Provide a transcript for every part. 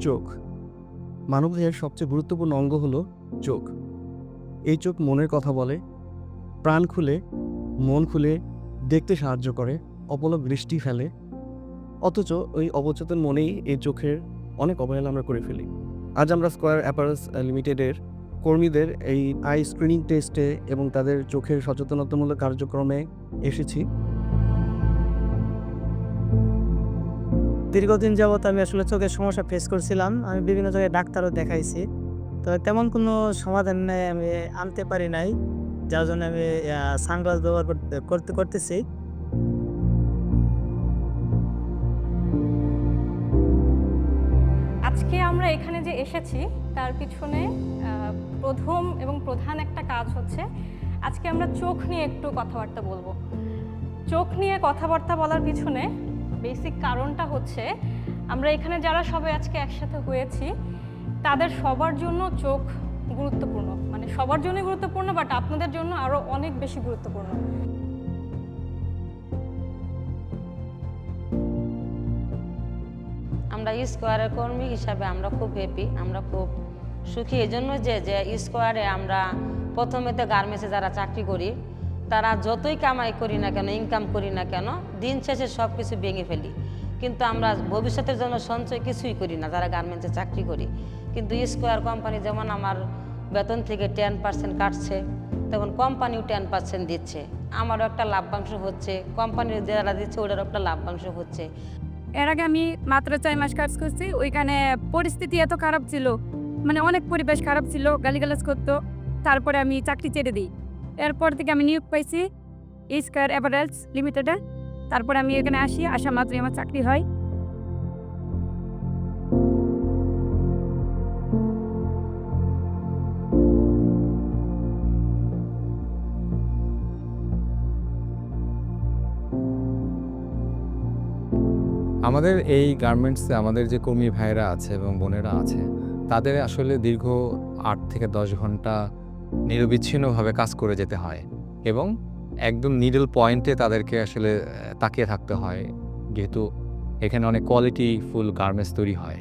চোখ। মানবদেহের সবচেয়ে গুরুত্বপূর্ণ অঙ্গ হলো চোখ। এই চোখ মনের কথা বলে, প্রাণ খুলে, মন খুলে, দেখতে সাহায্য করে, অপলক দৃষ্টি ফেলে। অথচ ওই অবচেতন মনেই এই চোখের অনেক অবহেলা আমরা করে ফেলি। আজ আমরা স্কোয়ার অ্যাপারেলস লিমিটেডের কর্মীদের এই আই স্ক্রিনিং টেস্টে এবং তাদের চোখের সচেতনতামূলক কার্যক্রমে এসেছি। দীর্ঘদিন যাবত আমি আসলে চোখের সমস্যা ফেস করছিলাম। আমি বিভিন্ন জায়গায় ডাক্তারও দেখাইছি। তো তেমন কোনো সমাধান আমি আনতে পারি নাই। যার জন্য আমি সানগ্লাস ব্যবহার করতে, করতেছি। আজকে আমরা এখানে যে এসেছি, তার পিছনে প্রথম এবং প্রধান একটা কাজ হচ্ছে, আজকে আমরা চোখ নিয়ে একটু কথাবার্তা বলব। চোখ নিয়ে কথাবার্তা বলার পিছনে বেসিক কারণটা হচ্ছে, আমরা এখানে যারা সবাই আজকে একসাথে হয়েছি, তাদের সবার জন্য চোখ গুরুত্বপূর্ণ। মানে সবার জন্যই গুরুত্বপূর্ণ বাট আপনাদের জন্য আরও অনেক বেশি গুরুত্বপূর্ণ। আমরা স্কোয়ারের কর্মী হিসাবে আমরা খুব হ্যাপি আমরা খুব সুখী। এজন্য যে যে স্কোয়ারে আমরা প্রথমে তো গার্মেন্টসে যারা চাকরি করি তারা যতই কামাই করি না কেন ইনকাম করি না কেন, দিন শেষে সব কিছু ভেঙে ফেলি। কিন্তু আমরা ভবিষ্যতের জন্য সঞ্চয় কিছুই করি না, যারা গার্মেন্টসে চাকরি করি। কিন্তু স্কোয়ার কোম্পানি যেমন আমার বেতন থেকে টেন পার্সেন্ট কাটছে, তখন কোম্পানিও টেন পার্সেন্ট দিচ্ছে। আমারও একটা লাভ্যাংশ হচ্ছে কোম্পানির যারা দিচ্ছে ওটারও একটা লাভ্যাংশ হচ্ছে। এর আগে আমি মাত্র ছয় মাস কাজ করছি, ওইখানে পরিস্থিতি এত খারাপ ছিল মানে অনেক পরিবেশ খারাপ ছিল, গালিগালাজ করতো, তারপরে আমি চাকরি ছেড়ে দিই। এরপর থেকে আমি নিয়োগ পাইছি স্কোয়ার অ্যাপারেলস লিমিটেডে তারপরে আমি এখানে আসি, আসা মাত্রই আমার চাকরি হয়। আমাদের এই গার্মেন্টসে আমাদের যে কর্মী ভাইয়েরা আছে এবং বোনেরা আছে, তাদের আসলে দীর্ঘ আট থেকে দশ ঘণ্টা নিরবিচ্ছিন্নভাবে কাজ করে যেতে হয় এবং একদম নিডল পয়েন্টে তাদেরকে আসলে তাকিয়ে থাকতে হয়। যেহেতু এখানে অনেক কোয়ালিটি ফুল গার্মেন্টস তৈরি হয়।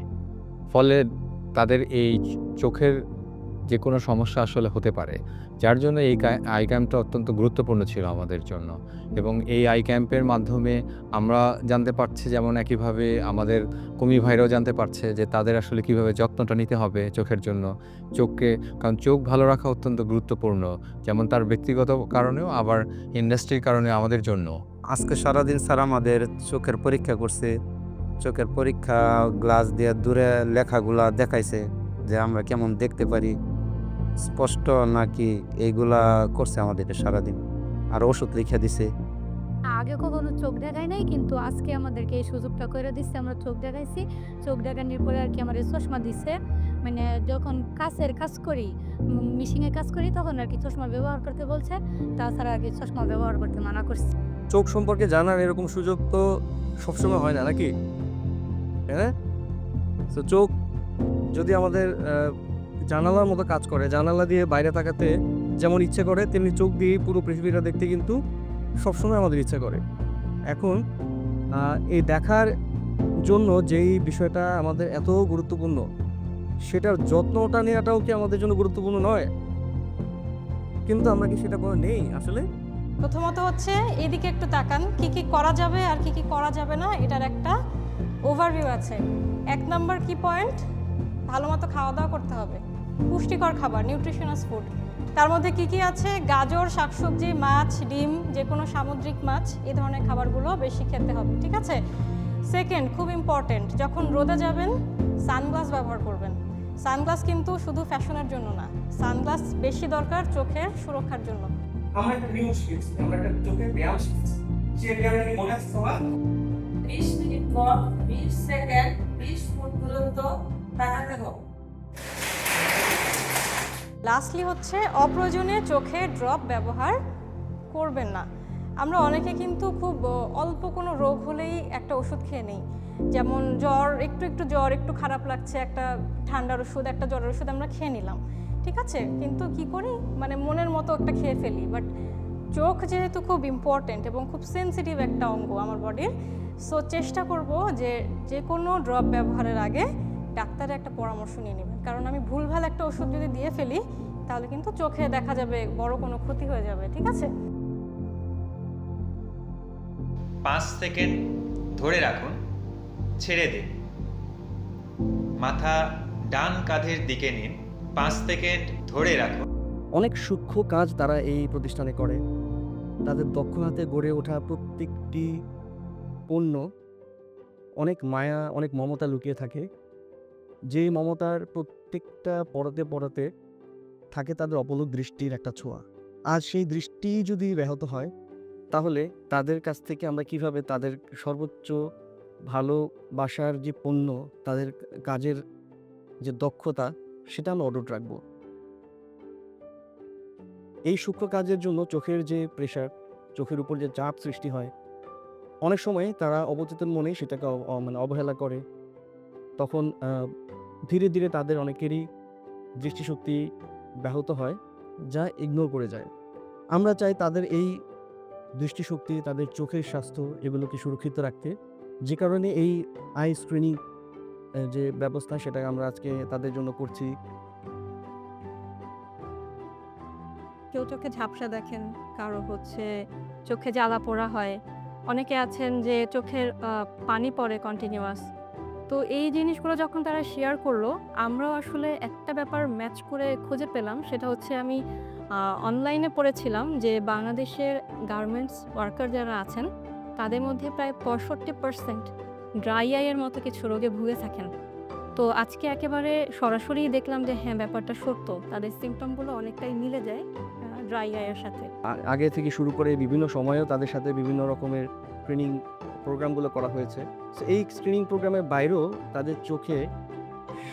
ফলে তাদের এই চোখের যে কোনো সমস্যা আসলে হতে পারে। যার জন্য এই আই ক্যাম্পটা অত্যন্ত গুরুত্বপূর্ণ ছিল আমাদের জন্য। এবং এই আই ক্যাম্পের মাধ্যমে আমরা জানতে পারছি যেমন একইভাবে আমাদের কমি ভাইরাও জানতে পারছে যে তাদের আসলে কীভাবে যত্নটা নিতে হবে চোখের জন্য। চোখকে, কারণ চোখ ভালো রাখা অত্যন্ত গুরুত্বপূর্ণ। যেমন তার ব্যক্তিগত কারণেও, আবার ইন্ডাস্ট্রির কারণে আমাদের জন্য। আজকে সারাদিন স্যার আমাদের চোখের পরীক্ষা করছে। চোখের পরীক্ষা গ্লাস দিয়ে দূরে লেখাগুলা দেখাইছে যে আমরা কেমন দেখতে পারি। স্পষ্ট নাকি এইগুলা করছে আমাদের সারাদিন? আর ওষুধ লিখে দিছে। আগে কখনো চোখ দেখাই নাই কিন্তু আজকে আমাদেরকে এই সুযোগটা করে দিচ্ছে আমরা চোখ দেখাইছি চোখ দেখানোর পরে আর কি আমার চশমা দিচ্ছে মানে যখন কাছের কাজ করি মিশিংয়ে কাজ করি তখন আর কি চশমা ব্যবহার করতে বলছে। তাছাড়া আর কি চশমা ব্যবহার করতে মানা করছে। চোখ সম্পর্কে জানার এরকম সুযোগ তো সবসময় হয় না নাকি? হ্যাঁ? তো চোখ যদি আমাদের জানালার মতো কাজ করে, জানালা দিয়ে বাইরে তাকাতে যেমন ইচ্ছে করে, তেমনি চোখ দিয়ে পুরো পৃথিবীটা দেখতে কিন্তু সবসময় আমাদের ইচ্ছে করে। এখন এই দেখার জন্য যেই বিষয়টা আমাদের এত গুরুত্বপূর্ণ, সেটার যত্নটা নেওয়াটাও কি আমাদের জন্য গুরুত্বপূর্ণ নয়? কিন্তু আমরা কি সেটা করে নেই আসলে? প্রথমত হচ্ছে, এদিকে একটু তাকান, কি কি করা যাবে আর কি কি করা যাবে না, এটার একটা ওভারভিউ আছে। এক নাম্বার কি পয়েন্ট ভালো মতো খাওয়া দাওয়া করতে হবে। পুষ্টিকর খাবার নিউট্রিশনাস ফুড তার মধ্যে কি কি আছে? গাজর শাকসবজি মাছ ডিম যে কোনো সামুদ্রিক মাছ এই ধরনের খাবারগুলো বেশি খেতে হবে ঠিক আছে? সেকেন্ড খুব ইম্পর্টেন্ট যখন রোদে যাবেন সানগ্লাস ব্যবহার করবেন। সানগ্লাস কিন্তু শুধু ফ্যাশনের জন্য না সানগ্লাস বেশি দরকার চোখের সুরক্ষার জন্য। আমরা একটা নিয়ম শিখেছি আমরা একটা চোখে ব্যায়াম শিখেছি কি মনে আছে সবার বিশ মিনিট পর বিশ সেকেন্ড বিশ ফুট দূরত্ব তাকাতে হবে লাস্টলি হচ্ছে, অপ্রয়োজনীয় চোখে ড্রপ ব্যবহার করবেন না। আমরা অনেকে কিন্তু খুব অল্প কোনো রোগ হলেই একটা ওষুধ খেয়ে নেই। যেমন জ্বর, একটু একটু জ্বর, একটু খারাপ লাগছে, একটা ঠান্ডার ওষুধ, একটা জ্বরের ওষুধ আমরা খেয়ে নিলাম। ঠিক আছে? কিন্তু কি করি? মানে মনের মতো একটা খেয়ে ফেলি। বাট চোখ যেহেতু খুব ইম্পর্ট্যান্ট এবং খুব সেনসিটিভ একটা অঙ্গ আমার বডির সো চেষ্টা করব যে যে কোনো ড্রপ ব্যবহারের আগে ডাক্তারের একটা পরামর্শ নিয়ে নেবেন। কারণ আমি ভুলভাল একটা ওষুধ যদি দিয়ে ফেলি তাহলে কিন্তু চোখে দেখা যাবে বড় কোনো ক্ষতি হয়ে যাবে ঠিক আছে? পাঁচ সেকেন্ড ধরে রাখুন ছেড়ে দিন। মাথা ডান কাঁধের দিকে নিন পাঁচ সেকেন্ড ধরে রাখুন। অনেক সূক্ষ্ম কাজ তারা এই প্রতিষ্ঠানে করে। তাদের দক্ষ হাতে গড়ে ওঠা প্রত্যেকটি পণ্য অনেক মায়া অনেক মমতা লুকিয়ে থাকে। যে মমতার প্রত্যেকটা পড়াতে পড়াতে থাকে তাদের অপলক দৃষ্টির একটা ছোঁয়া। আর সেই দৃষ্টি যদি ব্যাহত হয়, তাহলে তাদের কাছ থেকে আমরা কীভাবে তাদের সর্বোচ্চ ভালোবাসার যে পণ্য, তাদের কাজের যে দক্ষতা, সেটা আমরা অটুট রাখব। এই সূক্ষ্ম কাজের জন্য চোখের যে প্রেশার চোখের উপর যে চাপ সৃষ্টি হয়, অনেক সময় তারা অবচেতন মনে সেটাকে মানে অবহেলা করে। তখন ধীরে ধীরে তাদের অনেকেরই দৃষ্টিশক্তি ব্যাহত হয়, যা ইগনোর করে যায়। আমরা চাই তাদের এই দৃষ্টিশক্তি, তাদের চোখের স্বাস্থ্য এগুলোকে সুরক্ষিত রাখতে। যে কারণে এই আই স্ক্রিনিং যে ব্যবস্থা সেটা আমরা আজকে তাদের জন্য করছি। কেউ চোখে ঝাপসা দেখেন, কারও হচ্ছে চোখে জ্বালা পোড়া হয়। অনেকে আছেন যে চোখের পানি পড়ে কন্টিনিউয়াস তো এই জিনিসগুলো যখন তারা শেয়ার করল, আমরাও আসলে একটা ব্যাপার ম্যাচ করে খুঁজে পেলাম। সেটা হচ্ছে আমি অনলাইনে পড়েছিলাম যে বাংলাদেশের গার্মেন্টস ওয়ার্কার যারা আছেন, তাদের মধ্যে প্রায় পঁয়ষট্টি পার্সেন্ট ড্রাই আইয়ের মতো কিছু রোগে ভুগে থাকেন। তো আজকে একেবারে সরাসরি দেখলাম যে হ্যাঁ ব্যাপারটা সত্য। তাদের সিমটমগুলো অনেকটাই মিলে যায় ড্রাই আইয়ের সাথে। আগে থেকে শুরু করে বিভিন্ন সময়েও তাদের সাথে বিভিন্ন রকমের স্ক্রিনিং প্রোগ্রামগুলো করা হয়েছে। এই স্ক্রিনিং প্রোগ্রামের বাইরেও তাদের চোখে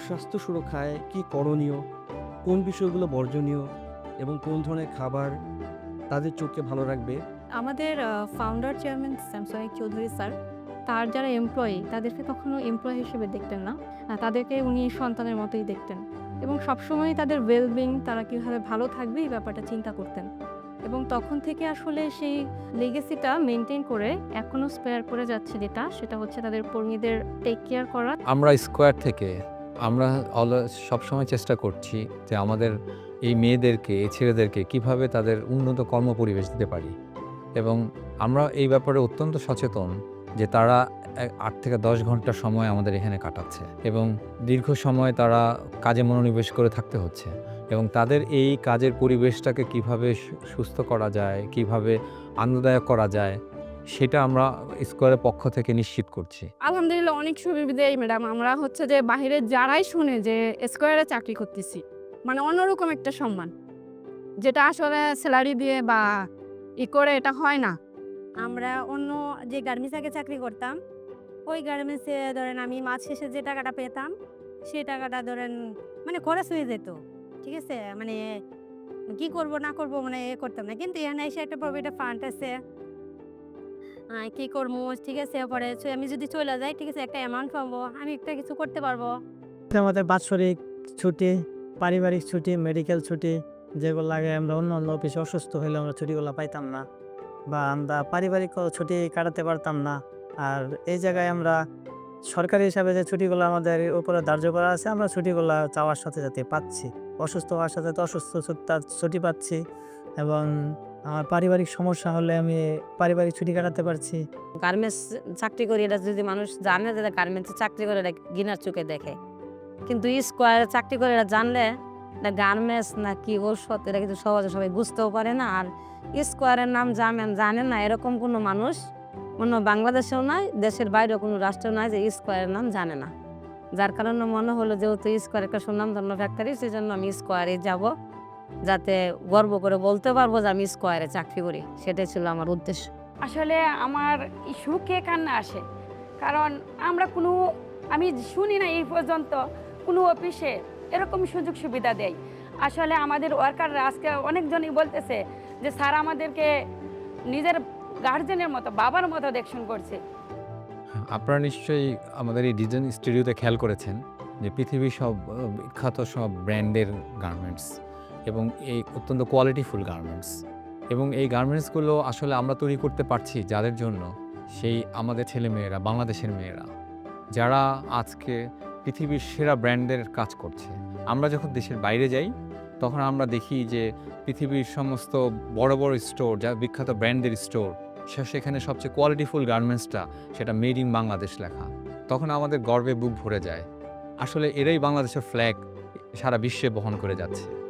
স্বাস্থ্য সুরক্ষায় কি করণীয়, কোন বিষয়গুলো বর্জনীয় এবং কোন ধরনের খাবার তাদের চোখকে ভালো রাখবে? আমাদের founder chairman Samson Chowdhury sir তার যারা এমপ্লয়ি তাদেরকে কখনো এমপ্লয়ি হিসেবে দেখতেন না। তাদেরকে উনি সন্তানের মতোই দেখতেন। এবং সবসময় তাদের ওয়েলবিং তারা কীভাবে ভালো থাকবে এই ব্যাপারটা চিন্তা করতেন। এবং তখন থেকে আসলে সেই লেগেসিটা মেনটেন করে এখনও স্পেয়ার করে যাচ্ছে যেটা, সেটা হচ্ছে তাদের কর্মীদের টেক কেয়ার করা। আমরা স্কোয়ার থেকে, আমরা অলওয়েজ সবসময় চেষ্টা করছি যে আমাদের এই মেয়েদেরকে, এই ছেলেদেরকে কীভাবে তাদের উন্নত কর্মপরিবেশ দিতে পারি। এবং আমরা এই ব্যাপারে অত্যন্ত সচেতন যে তারা আট থেকে দশ ঘণ্টা সময় আমাদের এখানে কাটাচ্ছে এবং দীর্ঘ সময় তারা কাজে মনোনিবেশ করে থাকতে হচ্ছে। এবং তাদের এই কাজের পরিবেশটাকে কীভাবে সুস্থ করা যায়, কীভাবে আনন্দদায়ক করা যায়, সেটা আমরা স্কোয়ারের পক্ষ থেকে নিশ্চিত করছি। আলহামদুলিল্লাহ, অনেক সুবিধাই ম্যাডাম। আমরা হচ্ছে যে বাইরে যারাই শুনে যে স্কোয়ারে চাকরি করতেছি মানে অন্যরকম একটা সম্মান। যেটা আসলে স্যালারি দিয়ে বা ই করে এটা হয় না। আমরা অন্য যে গার্মেন্টস আগে চাকরি করতাম, ওই গার্মেন্টসে ধরেন আমি মাস শেষে যে টাকাটা পেতাম, সেই টাকাটা ধরেন মানে খরচ হয়ে যেত। ঠিক আছে? মানে কি করব, না করব মানে এ করতাম না। কিন্তু এখানে এসে একটা প্রভিডেন্ট ফান্ড আছে। কি করব? ঠিক আছে, পরে আমি যদি চলে যাই, ঠিক আছে, একটা অ্যামাউন্ট পাবো। আমি একটা কিছু করতে পারব। আমাদের বাৎসরিক ছুটি, পারিবারিক ছুটি মেডিকেল ছুটি, যেগুলো লাগে আমরা অন্য অন্য অফিসে অসুস্থ হলে আমরা ছুটিগুলো পাইতাম না। বা আমরা পারিবারিক ছুটি কাটাতে পারতাম না। আর এই জায়গায় আমরা সরকারি হিসাবে যে ছুটিগুলো আমাদের উপরে ধার্য করা আছে, আমরা ছুটিগুলো চাওয়ার সাথে সাথে পাচ্ছি। অসুস্থ হওয়ার সাথে তো অসুস্থ ছুট- পাচ্ছি এবং আমার পারিবারিক সমস্যা হলে আমি পারিবারিক ছুটি কাটাতে পারছি। গার্মেন্টস চাকরি করি, এটা যদি মানুষ জানে যে গার্মেন্টসে চাকরি করে, এটা গিনার চোখে দেখে। কিন্তু স্কোয়ারে চাকরি করে এটা জানলে, এটা গার্মেন্টস না কি ঔষধ, এটা কিন্তু সহজে সবাই বুঝতেও পারে না। আর স্কোয়ারের নাম জানেন জানে না, এরকম কোনো মানুষ অন্য বাংলাদেশেও নয় দেশের বাইরেও কোনো রাষ্ট্র নয় যে স্কোয়ারের নাম জানে না। যার কারণে মনে হলো যেহেতু স্কোয়ার একটা সুনাম ধন্য ফ্যাক্টরি সেই জন্য আমি স্কোয়ারে যাব, যাতে গর্ব করে বলতে পারব যে আমি স্কোয়ারে চাকরি করি। সেটাই ছিল আমার উদ্দেশ্য। আসলে আমার সুখে কান্না আসে। কারণ আমরা কোনো, আমি শুনি না এই পর্যন্ত, কোনো অফিসে এরকম সুযোগ সুবিধা দেয়। আসলে আমাদের ওয়ার্কাররা আজকে অনেকজনই বলতেছে যে, স্যার, আমাদেরকে নিজের গার্জেনের মতো, বাবার মতো দেখশন করছে। আপনারা নিশ্চয়ই আমাদের এই ডিজাইন স্টুডিওতে খেয়াল করেছেন যে পৃথিবীর সব বিখ্যাত সব ব্র্যান্ডের গার্মেন্টস এবং এই অত্যন্ত কোয়ালিটিফুল গার্মেন্টস এবং এই গার্মেন্টসগুলো আসলে আমরা তৈরি করতে পারছি যাদের জন্য সেই আমাদের ছেলে মেয়েরা বাংলাদেশের মেয়েরা, যারা আজকে পৃথিবীর সেরা ব্র্যান্ডের কাজ করছে। আমরা যখন দেশের বাইরে যাই, তখন আমরা দেখি যে পৃথিবীর সমস্ত বড় বড় স্টোর যা বিখ্যাত ব্র্যান্ডের স্টোর সেখানে সবচেয়ে কোয়ালিটিফুল গার্মেন্টসটা সেটা মেড ইন বাংলাদেশ লেখা। তখন আমাদের গর্বে বুক ভরে যায়। আসলে এরাই বাংলাদেশের ফ্ল্যাগ সারা বিশ্বে বহন করে যাচ্ছে।